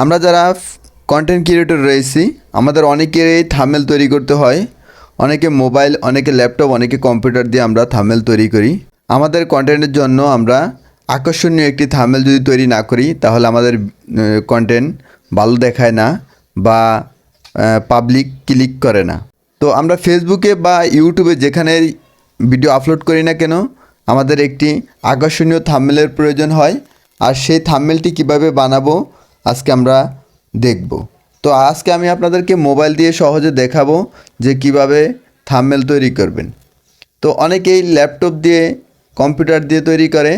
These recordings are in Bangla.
আমরা যারা কন্টেন্ট ক্রিয়েটর রয়েছি, আমাদের অনেকেরই থামেল তৈরি করতে হয়। অনেকে মোবাইল অনেকে ল্যাপটপ অনেকে কম্পিউটার দিয়ে আমরা থামেল তৈরি করি। আমাদের কন্টেন্টের জন্য আমরা আকর্ষণীয় একটি থামেল যদি তৈরি না করি, তাহলে আমাদের কন্টেন্ট ভালো দেখায় না বা পাবলিক ক্লিক করে না। তো আমরা ফেসবুকে বা ইউটিউবে যেখানে ভিডিও আপলোড করি না কেন, আমাদের একটি আকর্ষণীয় থাম্মেলের প্রয়োজন হয়। আর সেই থাম্মেলটি কীভাবে বানাবো আজকে আমরা দেখব। তো আজকে আমি আপনাদেরকে মোবাইল দিয়ে সহজে দেখাবো যে কীভাবে থাম্মেল তৈরি করবেন। তো অনেকেই ল্যাপটপ দিয়ে, কম্পিউটার দিয়ে তৈরি করে।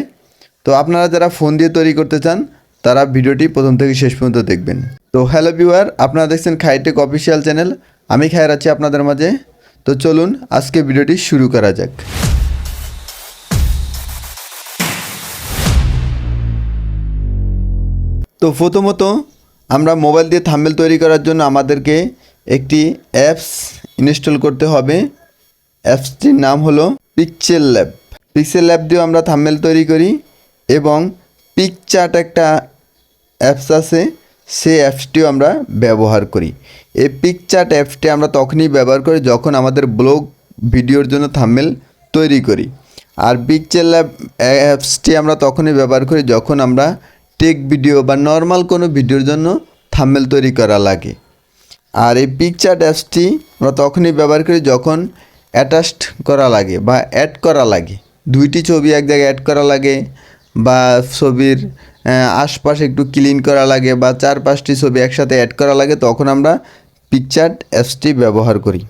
তো আপনারা যারা ফোন দিয়ে তৈরি করতে চান, তারা ভিডিওটি প্রথম থেকে শেষ পর্যন্ত দেখবেন। তো হ্যালো ভিউয়ার, আপনারা দেখছেন খাইটেক অফিসিয়াল চ্যানেল। আমি খায়ের আছি আপনাদের মাঝে। তো চলুন আজকে ভিডিওটি শুরু করা যাক। তো প্রথমত আমরা মোবাইল দিয়ে থাম্বেল তৈরি করার জন্য আমাদেরকে একটি অ্যাপস ইনস্টল করতে হবে। অ্যাপসটির নাম হলো পিকচেল ল্যাব। পিক্সেল ল্যাব দিয়েও আমরা থাম্বেল তৈরি করি এবং পিকচার্ট একটা অ্যাপস আছে সেই অ্যাপসটিও আমরা ব্যবহার করি। এই পিকচার্ট অ্যাপসটি আমরা তখনই ব্যবহার করি যখন আমাদের ব্লগ ভিডিওর জন্য থাম্বেল তৈরি করি। আর পিকচার ল্যাব অ্যাপসটি আমরা তখনই ব্যবহার করি যখন আমরা টেক ভিডিও বা নর্মাল কোনো ভিডিওর জন্য থাম্বেল তৈরি করা লাগে। আর এই পিকচার অ্যাপসটি আমরা তখনই ব্যবহার করি যখন অ্যাটাচড করা লাগে বা অ্যাড করা লাগে। দুইটি ছবি এক জায়গায় অ্যাড করা লাগে বা ছবির আশপাশ একটু ক্লিন করা লাগে বা চার পাঁচটি ছবি একসাথে অ্যাড করা লাগে, তখন আমরা পিকচার অ্যাপসটি ব্যবহার করি।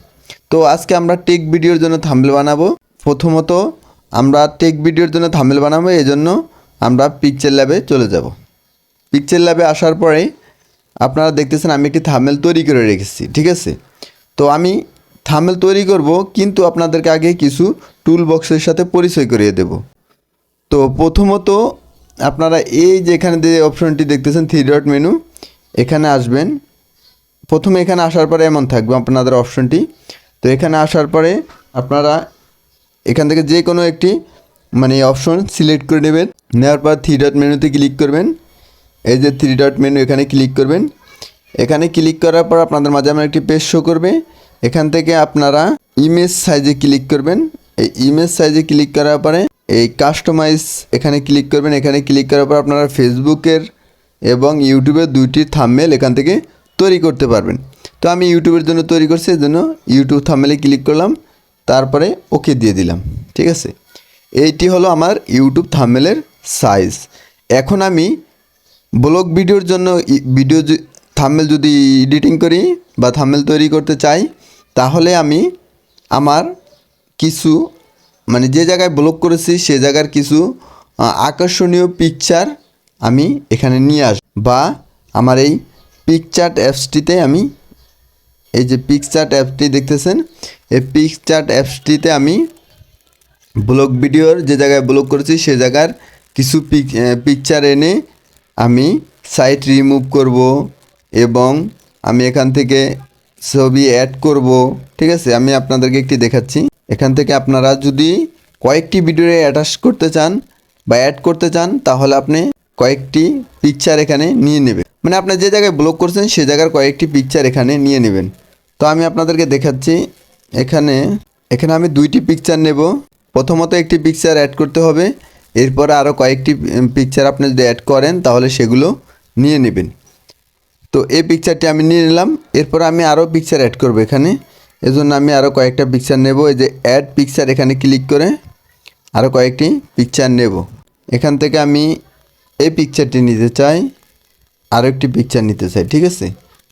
তো আজকে আমরা টেক ভিডিওর জন্য থাম্বেল বানাবো। প্রথমত আমরা টেক ভিডিওর জন্য থাম্বেল বানাবো এই জন্য আমরা পিকচার ল্যাবে চলে যাব। পিকচার ল্যাবে আসার পরে আপনারা দেখতেছেন আমি একটি থামেল তৈরি করে রেখেছি, ঠিক আছে? তো আমি থামেল তৈরি করব, কিন্তু আপনাদেরকে আগে কিছু টুল বক্সের সাথে পরিচয় করিয়ে দেব। তো প্রথমত আপনারা এই যে এখানে যে অপশনটি দেখতেছেন থ্রি ডট মেনু এখানে আসবেন। প্রথমে এখানে আসার পরে এমন থাকবে আপনাদের অপশনটি তো এখানে আসার পরে আপনারা এখান থেকে যে কোনো একটি মানে অপশন সিলেক্ট করে নেবেন। নেওয়ার পর থ্রি ডট মেনুতে ক্লিক করবেন। এই যে থ্রি ডট মেনু এখানে ক্লিক করবেন। এখানে ক্লিক করার পর আপনাদের মাঝে আমার একটি পেজ শো করবে। এখান থেকে আপনারা ইমেজ সাইজে ক্লিক করবেন। এই ইমেজ সাইজে ক্লিক করার পরে এই কাস্টমাইজ এখানে ক্লিক করবেন। এখানে ক্লিক করার পর আপনারা ফেসবুকের এবং ইউটিউবের দুইটি থাম্বনেল এখান থেকে তৈরি করতে পারবেন। তো আমি ইউটিউবের জন্য তৈরি করছি, এই জন্য ইউটিউব থাম্বনেলে ক্লিক করলাম। তারপরে ওকে দিয়ে দিলাম। ঠিক আছে? এইটি হলো আমার ইউটিউব থাম্বনেলের সাইজ এখন আমি ব্লগ ভিডিওর জন্য ভিডিও থাম্বেল যদি এডিটিং করি বা থাম্বেল তৈরি করতে চাই, তাহলে আমি আমার কিছু মানে যে জায়গায় ব্লগ করেছি, সে জায়গার কিছু আকর্ষণীয় পিকচার আমি এখানে নিয়ে আস, বা আমার এই পিকচার্ট অ্যাপসটিতে আমি, এই যে পিকচার্ট অ্যাপটি দেখতেছেন, এই পিকচার্ট অ্যাপসটিতে আমি ব্লগ ভিডিওর যে জায়গায় ব্লগ করেছি, সে জায়গার কিছু পিক পিকচার এনে আমি সাইট রিমুভ করব এবং আমি এখান থেকে ছবি অ্যাড করব। ঠিক আছে? আমি আপনাদেরকে একটি দেখাচ্ছি। এখান থেকে আপনারা যদি কয়েকটি ভিডিও অ্যাটাচ করতে চান বা অ্যাড করতে চান, তাহলে আপনি কয়েকটি পিকচার এখানে নিয়ে নেবেন। মানে আপনি যে জায়গায় ব্লগ করছেন, সে জায়গার কয়েকটি পিকচার এখানে নিয়ে নেবেন। তো আমি আপনাদেরকে দেখাচ্ছি, এখানে এখানে আমি দুইটি পিকচার নেব। প্রথমত একটি পিকচার অ্যাড করতে হবে। এরপরে আরও কয়েকটি পিকচার আপনি যদি অ্যাড করেন, তাহলে সেগুলো নিয়ে নেবেন। তো এই পিকচারটি আমি নিয়ে নিলাম। এরপর আমি আরও পিকচার অ্যাড করব এখানে। এজন্য আমি আরও কয়েকটা পিকচার নেব। এই যে অ্যাড পিকচার এখানে ক্লিক করে আরও কয়েকটি পিকচার নেব। এখান থেকে আমি এই পিকচারটি নিতে চাই আরও একটি পিকচার নিতে চাই, ঠিক আছে?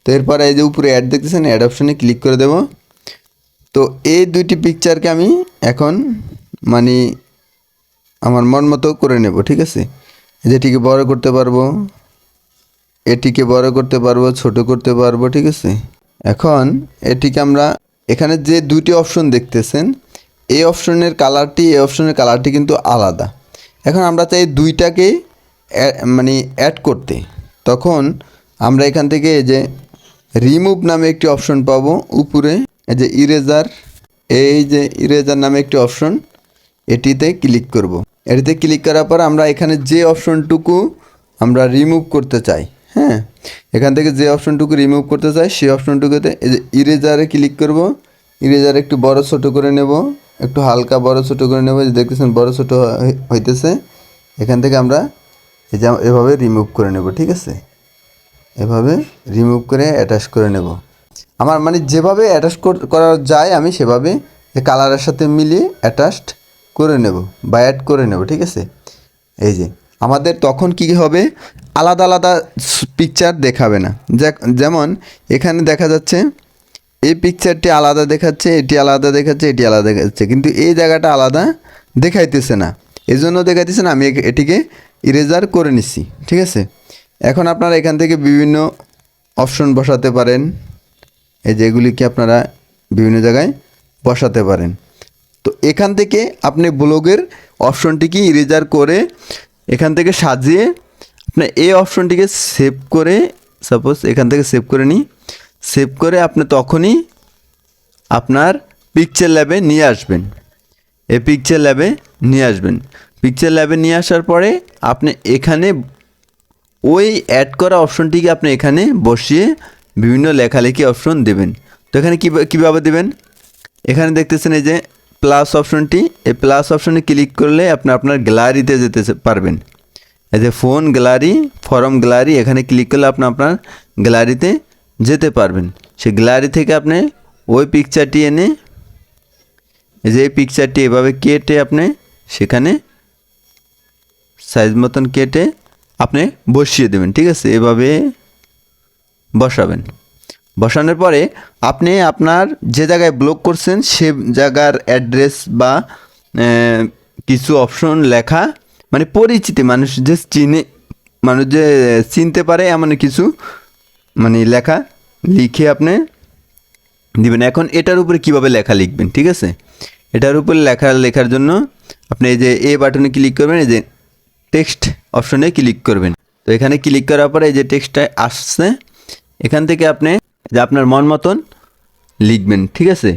তো এরপর এই যে উপরে অ্যাড দেখতেছেন অ্যাড অপশনে ক্লিক করে দেব। তো এই দুইটি পিকচারকে আমি এখন মানে আমার মন মতো করে নেব, ঠিক আছে? যেটিকে বড় করতে পারব, এটিকে বড় করতে পারব, ছোট করতে পারব, ঠিক আছে? এখন এটিকে আমরা, এখানে যে দুইটি অপশন দেখতেছেন, এই অপশনের কালারটি, এই অপশনের কালারটি কিন্তু আলাদা। এখন আমরা চাই দুইটাকে মানে অ্যাড করতে। তখন আমরা এখান থেকে এই যে রিমুভ নামে একটি অপশন পাবো, উপরে এই যে ইরেজার, এই যে ইরেজার নামে একটি অপশন, এটিতে ক্লিক করব। এটিতে ক্লিক করার পর আমরা এখানে যে অপশনটুকু আমরা রিমুভ করতে চাই হ্যাঁ? এখান থেকে যে অপশনটুকু রিমুভ করতে চাই, সেই অপশনটুকুতে ইরেজারে ক্লিক করব। ইরেজার একটু বড় ছোট করে নেব, একটু হালকা বড় ছোট করে নেব যে দেখতেছেন বড় ছোট হইতেছে। এখান থেকে আমরা এই যে এভাবে রিমুভ করে নেব, ঠিক আছে? এভাবে রিমুভ করে অ্যাটাচ করে নেব। আমার মানে যেভাবে অ্যাটাচ করা যায় আমি সেভাবে কালারের সাথে মিলিয়ে অ্যাটাচড করে নেব, বা অ্যাড করে নেব, ঠিক আছে? এই যে, আমাদের তখন কি হবে? আলাদা আলাদা পিকচার দেখাবে না। যেমন এখানে দেখা যাচ্ছে, এই পিকচারটি আলাদা দেখাচ্ছে, এটি আলাদা দেখাচ্ছে, এটি আলাদা দেখাচ্ছে, কিন্তু এই জায়গাটা আলাদা দেখাইতেছে না। এই জন্য দেখাইতেছে না, আমি এটিকে ইরেজার করে নিচ্ছি ঠিক আছে? এখন আপনারা এখান থেকে বিভিন্ন অপশন বসাতে পারেন। এই যেগুলিকে আপনারা বিভিন্ন জায়গায় বসাতে পারেন। তো এখান থেকে আপনি ব্লগের অপশনটিকে ইরেজার করে এখান থেকে সাজিয়ে আপনি এই অপশনটিকে সেভ করে সাপোজ এখান থেকে সেভ করে নিই। সেভ করে আপনি তখনই আপনার পিকচার ল্যাবে নিয়ে আসবেন। এই পিকচার ল্যাবে নিয়ে আসবেন। পিকচার ল্যাবে নিয়ে আসার পরে আপনি এখানে ওই অ্যাড করা অপশনটিকে আপনি এখানে বসিয়ে বিভিন্ন লেখালেখি অপশন দেবেন। তো এখানে কী কীভাবে দেবেন? এখানে দেখতেছেন এই যে প্লাস অপশনটি এই প্লাস অপশনে ক্লিক করলে আপনি আপনার গ্যালারিতে যেতে পারবেন। যে ফোন গ্যালারি ফরম গ্যালারি এখানে ক্লিক করলে আপনি আপনার গ্যালারিতে যেতে পারবেন। সেই গ্যালারি থেকে আপনি ওই পিকচারটি এনে যে পিকচারটি এভাবে কেটে আপনি সেখানে সাইজ মতন কেটে আপনি বসিয়ে দেবেন, ঠিক আছে? এভাবে বসাবেন। বসানোর পরে আপনি আপনার যে জায়গায় ব্লক করছেন, সে জায়গার অ্যাড্রেস বা কিছু অপশন লেখা মানে পরিচিতি মানুষ যে চিনে, মানুষ যে চিনতে পারে এমন কিছু মানে লেখা, লিখে আপনি দিবেন। এখন এটার উপরে কীভাবে লেখা লিখবেন, ঠিক আছে? এটার উপরে লেখা, লেখার জন্য আপনি এই যে এ বাটনে ক্লিক করবেন, এই যে টেক্সট অপশনে ক্লিক করবেন। তো এখানে ক্লিক করার পরে এই যে টেক্সটটা আসছে, এখান থেকে আপনি যে আপনার মন মতন লিখবেন, ঠিক আছে?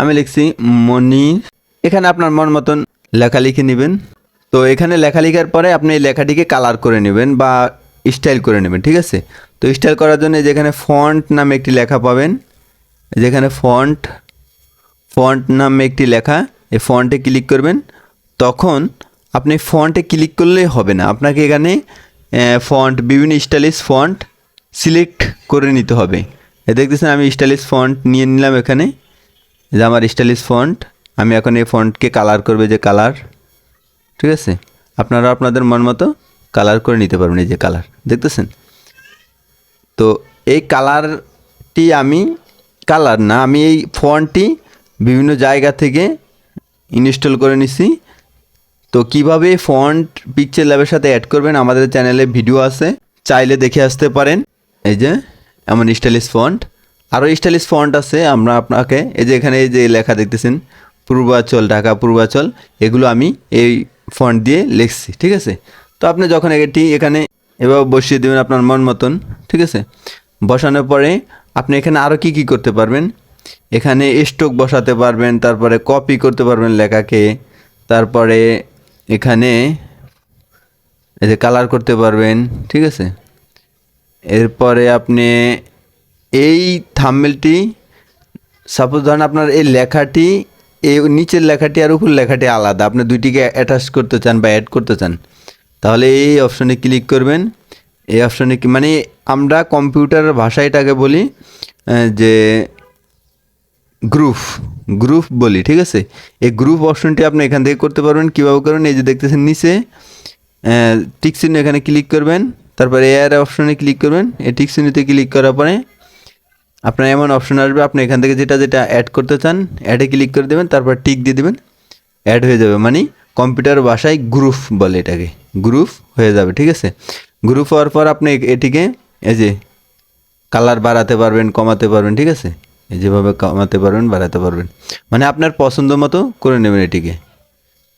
আমি লিখছি মনি এখানে আপনার মন মতন লেখা লিখে নেবেন। তো এখানে লেখা লেখার পরে আপনি এই লেখাটিকে কালার করে নেবেন বা স্টাইল করে নেবেন, ঠিক আছে? তো স্টাইল করার জন্য যেখানে ফন্ট নামে একটি লেখা পাবেন। যেখানে ফন্ট ফন্ট নামে একটি লেখা, এই ফন্টে ক্লিক করবেন। তখন আপনি ফন্টে ক্লিক করলেই হবে না। আপনাকে এখানে ফন্ট বিভিন্ন স্টাইলিশ ফন্ট সিলেক্ট করে নিতে হবে। দেখতেছেন, আমি স্টাইলিশ ফন্ট নিয়ে নিলাম এখানে। যে আমার স্টাইলিশ ফন্ট আমি এখন এই ফন্টকে কালার করবে যে কালার ঠিক আছে? আপনারা আপনাদের মন মতো কালার করে নিতে পারবেন, এই যে কালার দেখতেছেন? তো এই কালারটি আমি কালার না, আমি এই ফন্টটি বিভিন্ন জায়গা থেকে ইনস্টল করে নিছি। তো কীভাবে ফন্ট পিকচার ল্যাবের সাথে অ্যাড করবেন, আমাদের চ্যানেলে ভিডিও আছে, চাইলে দেখে আসতে পারেন। এই যে এমন স্টাইলিশ ফন্ট। আরও স্টাইলিশ ফন্ট আছে, আমরা আপনাকে এই যে এখানে এই যে লেখা দেখতেছেন, পূর্বাচল, ঢাকা পূর্বাচল, এগুলো আমি এই ফন্ট দিয়ে লিখছি, ঠিক আছে? তো আপনি যখন এটি এখানে এভাবে বসিয়ে দেবেন আপনার মন মতন, ঠিক আছে? বসানোর পরে আপনি এখানে আরও কি কি করতে পারবেন? এখানে স্টোক বসাতে পারবেন, তারপরে কপি করতে পারবেন লেখাকে, তারপরে এখানে এই যে কালার করতে পারবেন, ঠিক আছে? এরপরে আপনি এই থাম্বেলটি সাপোজ ধরেন আপনার এই লেখাটি, এই নিচের লেখাটি আর উপর লেখাটি আলাদা। আপনি দুইটিকে অ্যাটাচ করতে চান বা অ্যাড করতে চান। তাহলে এই অপশনে ক্লিক করবেন। এই অপশনে মানে আমরা কম্পিউটারের ভাষায় এটাকে বলি যে গ্রুপ গ্রুপ বলি, ঠিক আছে? এই গ্রুপ অপশনটি আপনি এখান থেকে করতে পারবেন। কীভাবে করবেন? এই যে দেখতেছেন নিচে টিক চিহ্ন এখানে ক্লিক করবেন। তারপরে এয়ার অপশনে ক্লিক করবেন। এই চিহ্নতে ক্লিক করার পরে আপনার এমন অপশন আসবে। আপনি এখান থেকে যেটা যেটা অ্যাড করতে চান অ্যাডে ক্লিক করে দেবেন, তারপর টিক দিয়ে দেবেন। অ্যাড হয়ে যাবে মানে কম্পিউটার ভাষায় গ্রুপ বলে এটাকে। গ্রুপ হয়ে যাবে, ঠিক আছে? গ্রুপ হওয়ার পর আপনি এটিকে এই যে কালার বাড়াতে পারবেন, কমাতে পারবেন, ঠিক আছে? যেভাবে কমাতে পারবেন, বাড়াতে পারবেন। মানে আপনার পছন্দ মতো করে নেবেন এটিকে।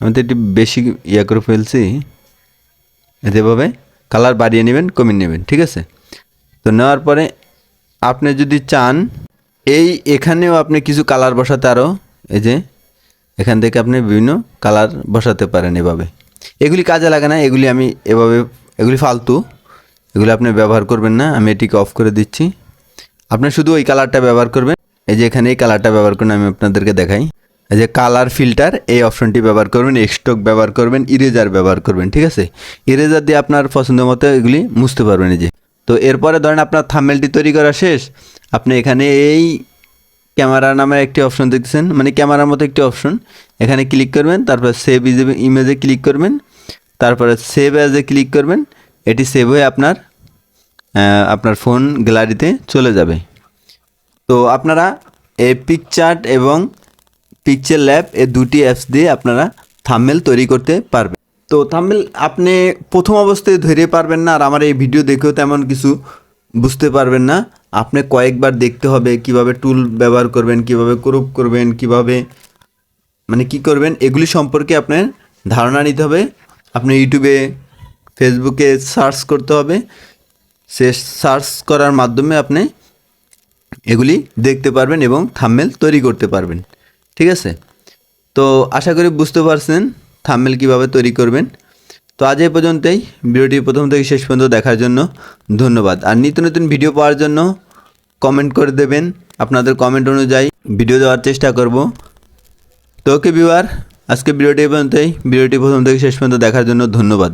আমি তো এটি বেশি ইয়ে করে ফেলছি। যেভাবে কালার বাড়িয়ে নেবেন, কমিয়ে নেবেন, ঠিক আছে? তো নেওয়ার পরে আপনি যদি চান, এই এখানেও আপনি কিছু কালার বসাতে আরও এই যে, এখান থেকে আপনি বিভিন্ন কালার বসাতে পারেন এভাবে। এগুলি কাজে লাগে না, এগুলি আমি এভাবে, এগুলি ফালতু, এগুলি আপনি ব্যবহার করবেন না, আমি এটিকে অফ করে দিচ্ছি। আপনি শুধু ওই কালারটা ব্যবহার করবেন, এই যে এখানে এই কালারটা ব্যবহার করুন, আমি আপনাদেরকে দেখাই। যে কালার ফিল্টার এই অপশনটি ব্যবহার করবেন এক্সটক ব্যবহার করবেন ইরেজার ব্যবহার করবেন, ঠিক আছে? ইরেজার দিয়ে আপনার পছন্দ মতো এগুলি মুছতে পারবেন এই যে। তো এরপরে ধরেন আপনার থামেলটি তৈরি করা শেষ, আপনি এখানে এই ক্যামেরা নামের একটি অপশন দেখছেন মানে ক্যামেরার মতো একটি অপশন এখানে ক্লিক করবেন, তারপর সেভ ইমেজে ক্লিক করবেন, তারপরে সেভ অ্যাজে ক্লিক করবেন, এটি সেভ হয়ে আপনার আপনার ফোন গ্যালারিতে চলে যাবে। তো আপনারা এই পিকচার্ট এবং পিকচার ল্যাব এই দুটি অ্যাপস দিয়ে আপনারা থাম্বেল তৈরি করতে পারবেন। তো থাম্বেল আপনি প্রথম অবস্থায় ধরে পারবেন না, আর আমার এই ভিডিও দেখেও তেমন কিছু বুঝতে পারবেন না। আপনি কয়েকবার দেখতে হবে কীভাবে টুল ব্যবহার করবেন, কীভাবে ক্রুপ করবেন, কীভাবে মানে কি করবেন, এগুলি সম্পর্কে আপনার ধারণা নিতে হবে। আপনি ইউটিউবে ফেসবুকে সার্চ করতে হবে। সে সার্চ করার মাধ্যমে আপনি এগুলি দেখতে পারবেন এবং থাম্মেল তৈরি করতে পারবেন। ঠিক আছে? তো আশা করি বুঝতে পারছেন থাম্মেল কীভাবে তৈরি করবেন। তো আজ এই পর্যন্তই। ভিডিওটি প্রথম থেকে শেষ পর্যন্ত দেখার জন্য ধন্যবাদ। আর নিত্য নতুন ভিডিও পাওয়ার জন্য কমেন্ট করে দেবেন। আপনাদের কমেন্ট অনুযায়ী ভিডিও দেওয়ার চেষ্টা করব। তো ওকে ভিউয়ার আজকে ভিডিওটি পর্যন্তই। ভিডিওটি প্রথম থেকে শেষ পর্যন্ত দেখার জন্য ধন্যবাদ।